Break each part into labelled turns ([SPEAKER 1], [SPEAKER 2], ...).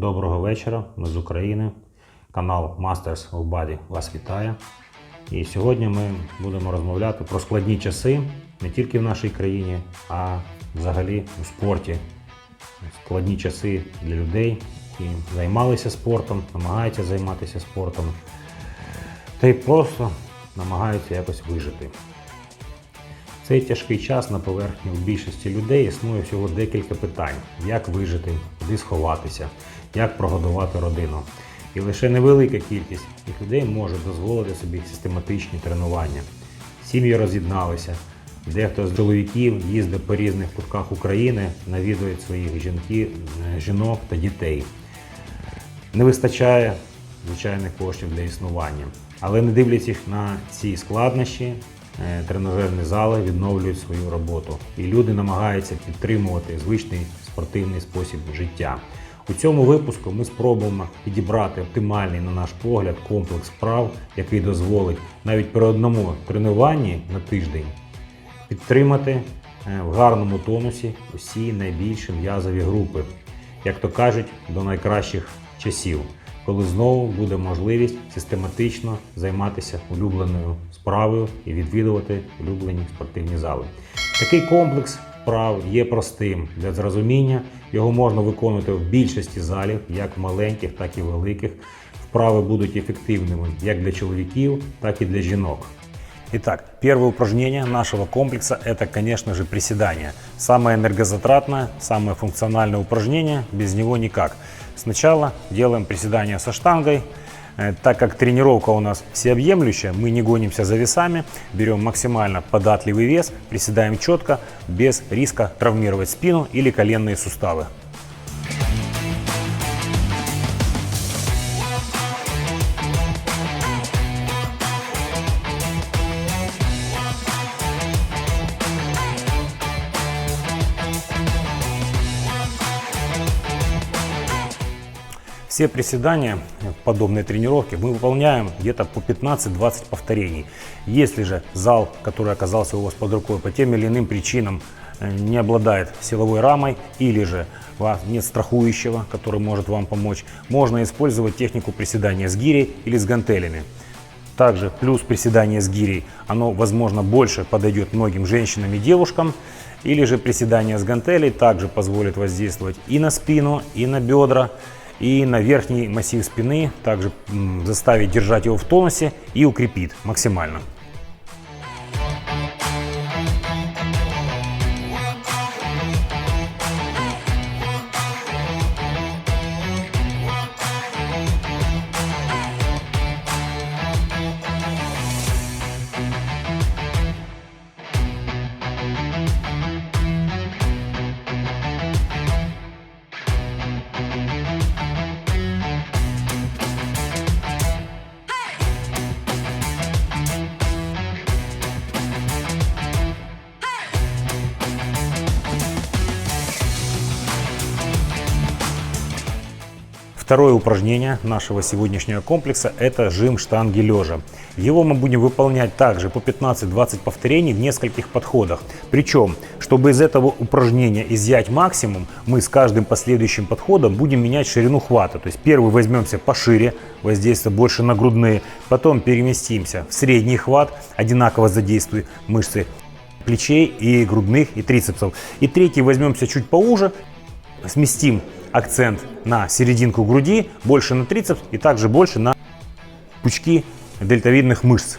[SPEAKER 1] Доброго вечора. Ми з України. Канал Masters of Body вас вітає. І сьогодні ми будемо розмовляти про складні часи не тільки в нашій країні, а взагалі у спорті. Складні часи для людей, які займалися спортом, намагаються займатися спортом, та й просто намагаються якось вижити. Цей тяжкий час на поверхні у більшості людей існує всього декілька питань: як вижити, куди сховатися, як прогодувати родину. І лише невелика кількість цих людей може дозволити собі систематичні тренування. Сім'ї роз'єдналися. Дехто з чоловіків їздить по різних кутках України, навідує своїх жінки, е, жінок та дітей. Не вистачає звичайних коштів для існування. Але не дивлячись на ці складнощі, е, тренажерні зали відновлюють свою роботу. І люди намагаються підтримувати звичний спортивний спосіб життя. У цьому випуску ми спробуємо підібрати оптимальний, на наш погляд, комплекс вправ, який дозволить навіть при одному тренуванні на тиждень підтримати е, в гарному тонусі усі найбільші м'язові групи, як то кажуть, до найкращих часів, коли знову буде можливість систематично займатися улюбленою справою і відвідувати улюблені спортивні зали. Такий комплекс вправ є простим для зрозуміння. Його можна виконувати в більшості залів, як маленьких, так і великих. Вправи будуть ефективними як для чоловіків, так і для жінок. Итак, первое упражнение нашего комплекса – это, конечно же, приседание. Самое энергозатратное, самое функциональное упражнение, без него никак. Сначала делаем приседание со штангой. Э, Так как тренировка у нас всеобъемлющая, мы не гонимся за весами, берем максимально податливый вес, приседаем четко, без риска травмировать спину или коленные суставы. Все приседания в подобной тренировке мы выполняем где-то по 15-20 повторений. Если же зал, который оказался у вас под рукой по тем или иным причинам э, не обладает силовой рамой или же у вас нет страхующего, который может вам помочь, можно использовать технику приседания с гирей или с гантелями. Также плюс приседание с гирей, оно, возможно, больше подойдет многим женщинам и девушкам. Или же приседание с гантелей также позволит воздействовать и на спину, и на бедра, и на верхний массив спины. Также заставить держать его в тонусе и укрепит максимально. Второе упражнение нашего сегодняшнего комплекса – это жим штанги лежа. Его мы будем выполнять также по 15-20 повторений в нескольких подходах. Причем, чтобы из этого упражнения изъять максимум, мы с каждым последующим подходом будем менять ширину хвата. То есть первый возьмемся пошире, воздействие больше на грудные, потом переместимся в средний хват, одинаково задействуя мышцы плечей и грудных и трицепсов. И третий возьмемся чуть поуже, сместим акцент на серединку груди, больше на трицепс и также больше на пучки дельтовидных мышц.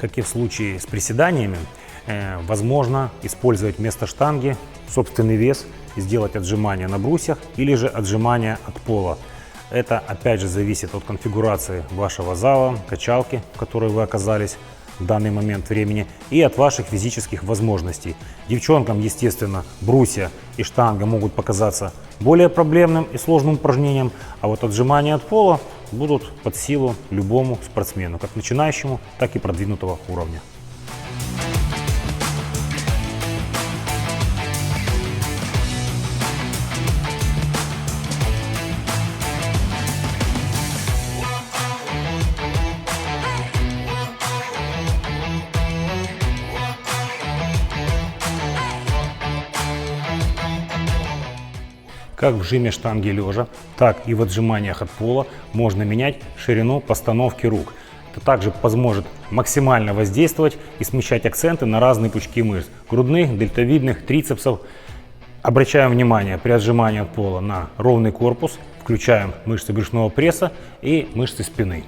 [SPEAKER 1] Как и в случае с приседаниями, э, возможно использовать вместо штанги собственный вес и сделать отжимания на брусьях или же отжимания от пола. Это опять же зависит от конфигурации вашего зала, качалки, в которой вы оказались в данный момент времени, и от ваших физических возможностей. Девчонкам, естественно, брусья и штанга могут показаться более проблемным и сложным упражнением, а вот отжимания от пола будут под силу любому спортсмену, как начинающему, так и продвинутого уровня. Как в жиме штанги лежа, так и в отжиманиях от пола можно менять ширину постановки рук. Это также поможет максимально воздействовать и смещать акценты на разные пучки мышц. Грудных, дельтовидных, трицепсов. Обращаем внимание при отжимании от пола на ровный корпус, включаем мышцы брюшного пресса и мышцы спины.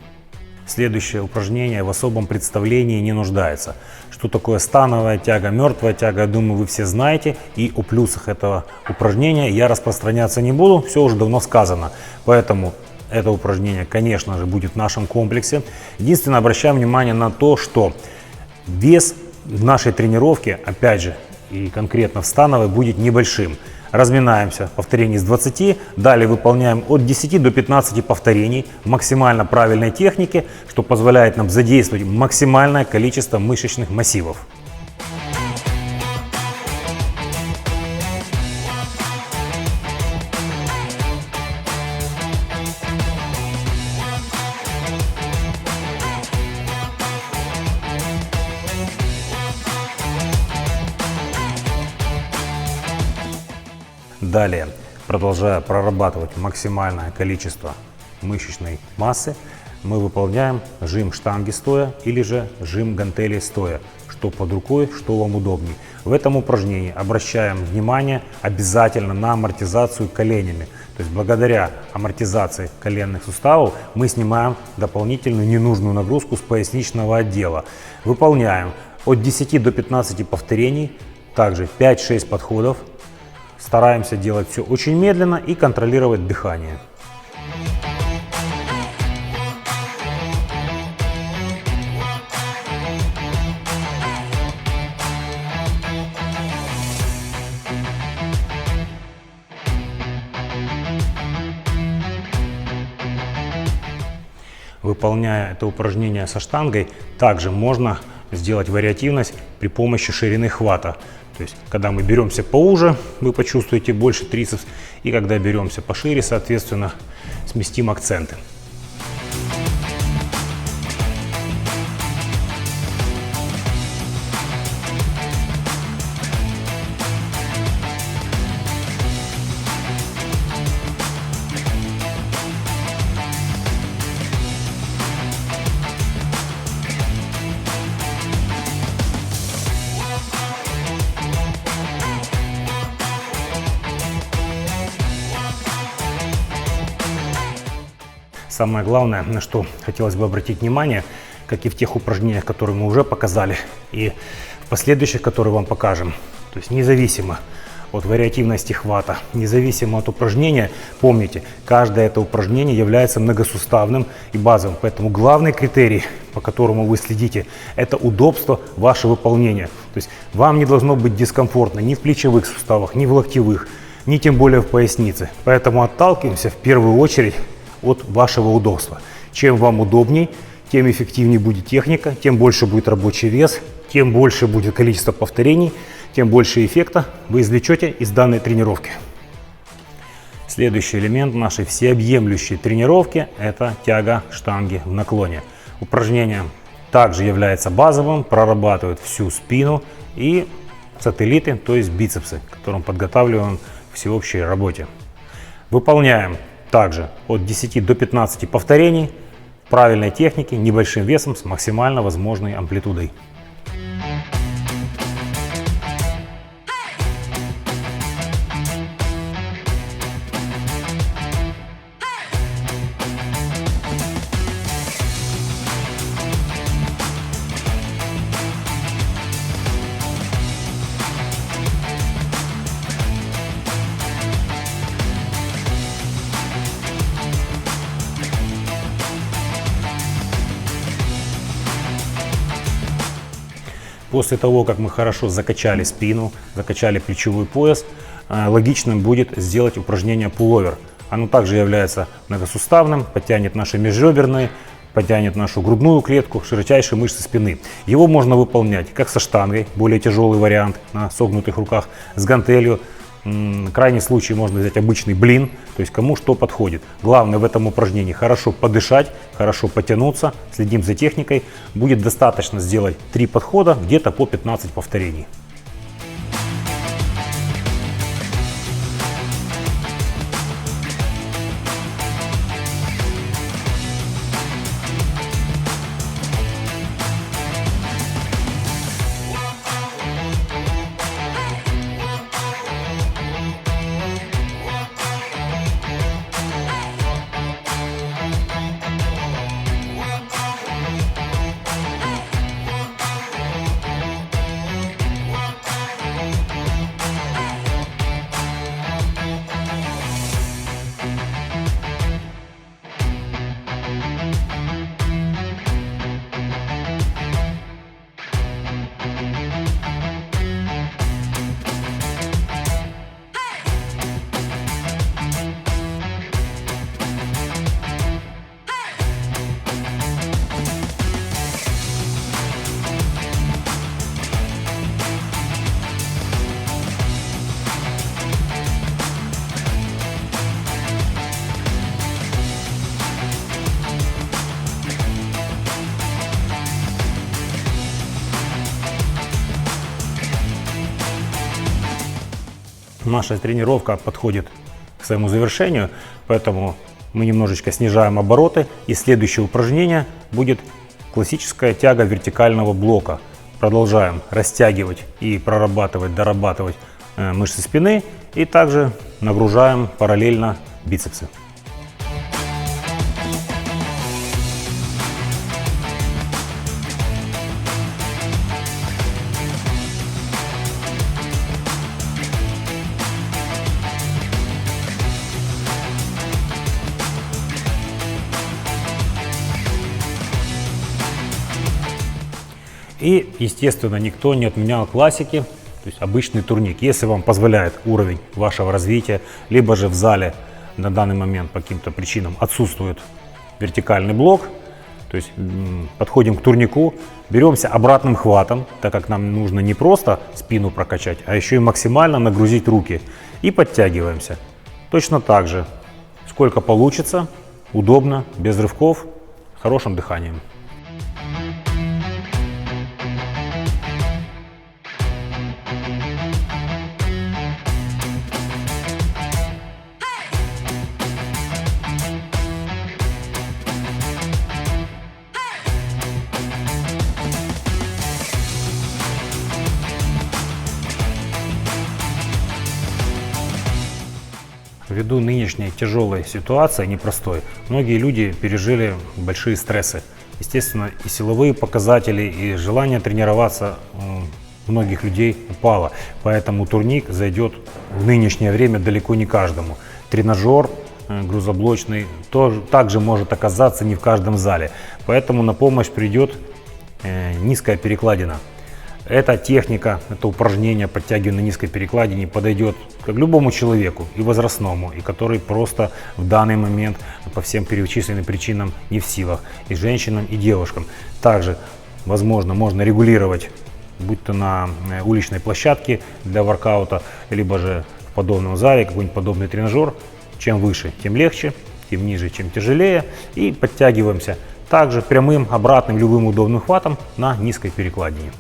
[SPEAKER 1] Следующее упражнение в особом представлении не нуждается. Что такое становая тяга, мертвая тяга, думаю, вы все знаете. И о плюсах этого упражнения я распространяться не буду, все уже давно сказано. Поэтому это упражнение, конечно же, будет в нашем комплексе. Единственное, обращаем внимание на то, что вес в нашей тренировке, опять же, и конкретно в становой, будет небольшим. Разминаемся повторений с 20, далее выполняем от 10 до 15 повторений максимально правильной технике, что позволяет нам задействовать максимальное количество мышечных массивов. Далее, продолжая прорабатывать максимальное количество мышечной массы, мы выполняем жим штанги стоя или же жим гантели стоя, что под рукой, что вам удобнее. В этом упражнении обращаем внимание обязательно на амортизацию коленями. То есть благодаря амортизации коленных суставов мы снимаем дополнительную ненужную нагрузку с поясничного отдела. Выполняем от 10 до 15 повторений, также 5-6 подходов Стараемся делать все очень медленно и контролировать дыхание. Выполняя это упражнение со штангой, также можно сделать вариативность при помощи ширины хвата. То когда мы беремся поуже, вы почувствуете больше трицепс, и когда беремся пошире, соответственно, сместим акценты. Самое главное, на что хотелось бы обратить внимание, как и в тех упражнениях, которые мы уже показали, и в последующих, которые вам покажем. То есть независимо от вариативности хвата, независимо от упражнения, помните, каждое это упражнение является многосуставным и базовым. Поэтому главный критерий, по которому вы следите, это удобство вашего выполнения. То есть вам не должно быть дискомфортно ни в плечевых суставах, ни в локтевых, ни тем более в пояснице. Поэтому отталкиваемся в первую очередь от вашего удобства. Чем вам удобней, тем эффективнее будет техника, тем больше будет рабочий вес, тем больше будет количество повторений, тем больше эффекта вы извлечете из данной тренировки. Следующий элемент нашей всеобъемлющей тренировки – это тяга штанги в наклоне. Упражнение также является базовым, прорабатывает всю спину и сателлиты, то есть бицепсы, которым подготавливаем всеобщей работе. Выполняем также от 10 до 15 повторений правильной техники небольшим весом с максимально возможной амплитудой. После того, как мы хорошо закачали спину, закачали плечевой пояс, э, логичным будет сделать упражнение пуловер. Оно также является многосуставным, подтянет наши межреберные, потянет нашу грудную клетку, широчайшие мышцы спины. Его можно выполнять как со штангой, более тяжелый вариант на согнутых руках, с гантелью. Крайний случай можно взять обычный блин, то есть кому что подходит. Главное в этом упражнении хорошо подышать, хорошо потянуться, следим за техникой. Будет достаточно сделать три подхода, где-то по 15 повторений. Наша тренировка подходит к своему завершению, поэтому мы немножечко снижаем обороты. И следующее упражнение будет классическая тяга вертикального блока. Продолжаем растягивать и прорабатывать, дорабатывать э, мышцы спины. И также нагружаем параллельно бицепсы. Естественно, никто не отменял классики, то есть обычный турник. Если вам позволяет уровень вашего развития, либо же в зале на данный момент по каким-то причинам отсутствует вертикальный блок, то есть подходим к турнику, беремся обратным хватом, так как нам нужно не просто спину прокачать, а еще и максимально нагрузить руки. И подтягиваемся. Точно так же, сколько получится, удобно, без рывков, хорошим дыханием. Ввиду нынешней тяжелой ситуации, непростой, многие люди пережили большие стрессы. Естественно, и силовые показатели, и желание тренироваться многих людей упало. Поэтому турник зайдет в нынешнее время далеко не каждому. Тренажер э, грузоблочный тоже, также может оказаться не в каждом зале. Поэтому на помощь придет э, низкая перекладина. Эта техника, это упражнение подтягивания на низкой перекладине подойдет к любому человеку, и возрастному, и который просто в данный момент по всем перечисленным причинам не в силах, и женщинам, и девушкам. Также, возможно, можно регулировать, будь то на э, уличной площадке для воркаута, либо же в подобном зале, какой-нибудь подобный тренажер. Чем выше, тем легче, тем ниже, чем тяжелее. И подтягиваемся также прямым, обратным, любым удобным хватом на низкой перекладине.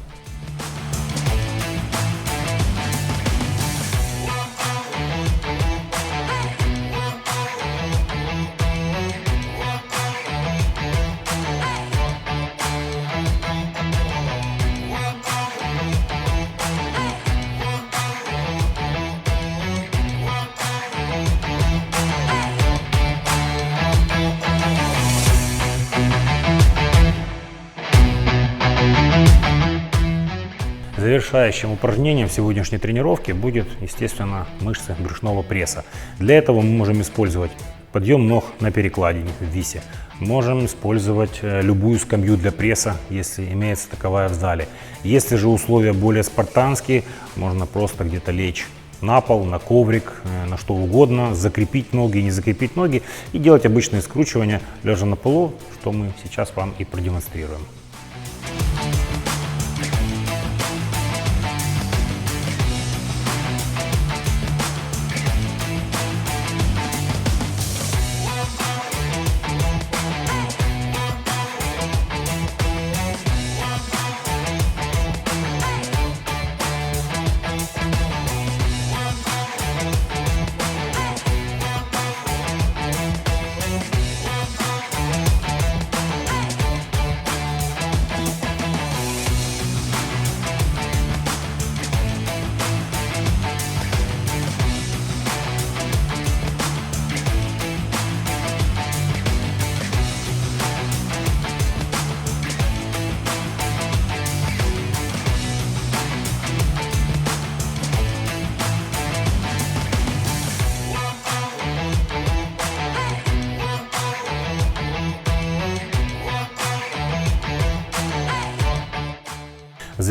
[SPEAKER 1] Завершающим упражнением сегодняшней тренировки будет, естественно, мышцы брюшного пресса. Для этого мы можем использовать подъем ног на перекладине в висе. Можем использовать э, любую скамью для пресса, если имеется таковая в зале. Если же условия более спартанские, можно просто где-то лечь на пол, на коврик, э, на что угодно, закрепить ноги, не закрепить ноги и делать обычные скручивания лежа на полу, что мы сейчас вам и продемонстрируем.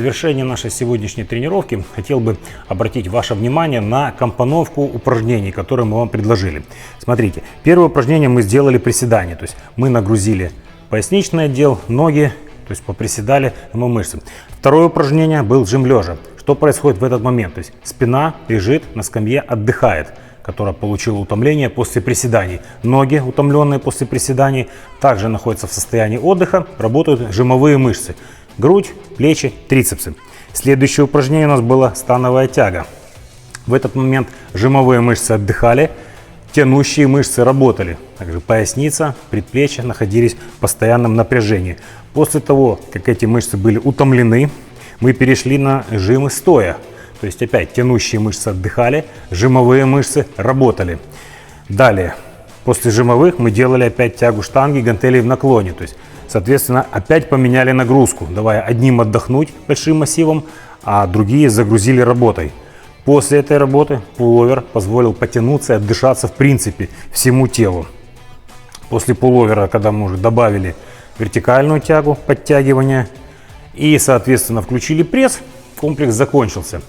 [SPEAKER 1] Завершение нашей сегодняшней тренировки хотел бы обратить ваше внимание на компоновку упражнений, которые мы вам предложили. Смотрите, первое упражнение мы сделали приседание, то есть мы нагрузили поясничный отдел, ноги, то есть поприседали мы мышцы. Второе упражнение был жим лежа. Что происходит в этот момент? То есть спина лежит на скамье, отдыхает которая получила утомление после приседаний. Ноги, утомленные после приседаний, также находятся в состоянии отдыха, работают жимовые мышцы грудь, плечи, трицепсы. Следующее упражнение у нас было становая тяга. В этот момент жимовые мышцы отдыхали, тянущие мышцы работали. Также поясница, предплечья находились в постоянном напряжении. После того, как эти мышцы были утомлены, мы перешли на жимы стоя. То есть опять тянущие мышцы отдыхали, жимовые мышцы работали. Далее, после жимовых мы делали опять тягу штанги, гантелей в наклоне. То есть Соответственно, опять поменяли нагрузку, давая одним отдохнуть большим массивом, а другие загрузили работой. После этой работы пуловер позволил потянуться и отдышаться в принципе всему телу. После пуловера, когда мы уже добавили вертикальную тягу, подтягивания и, соответственно, включили пресс, комплекс закончился.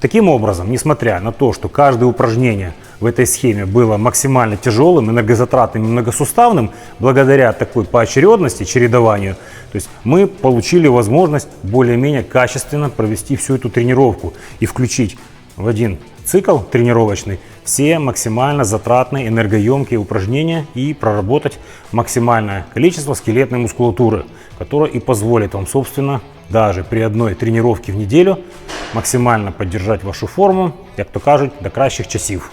[SPEAKER 1] Таким образом, несмотря на то, что каждое упражнение в этой схеме было максимально тяжелым, энергозатратным и многосуставным, благодаря такой поочередности, чередованию, то есть мы получили возможность более-менее качественно провести всю эту тренировку и включить в один цикл тренировочный все максимально затратные энергоемкие упражнения и проработать максимальное количество скелетной мускулатуры, которая и позволит вам, собственно, даже при одной тренировке в неделю максимально поддержать вашу форму, як то кажуть, до кращих часів.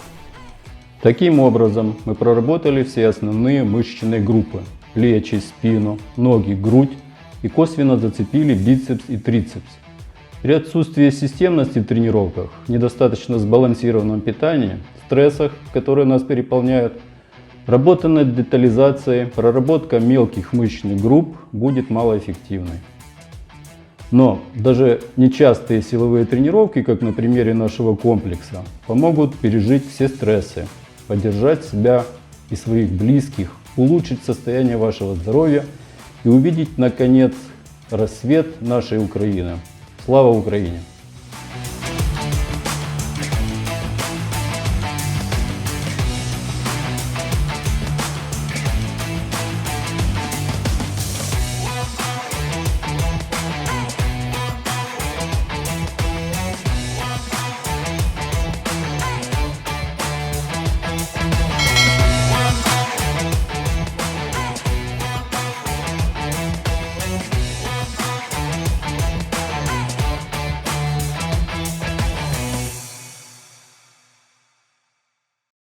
[SPEAKER 2] Таким образом, мы проработали все основные мышечные группы – плечи, спину, ноги, грудь и косвенно зацепили бицепс и трицепс. При отсутствии системности в тренировках, недостаточно сбалансированном питании, стрессах, которые нас переполняют, работа над детализацией, проработка мелких мышечных групп будет малоэффективной. Но даже нечастые силовые тренировки, как на примере нашего комплекса, помогут пережить все стрессы, поддержать себя и своих близких, улучшить состояние вашего здоровья и увидеть, наконец, рассвет нашей Украины. Слава Украине!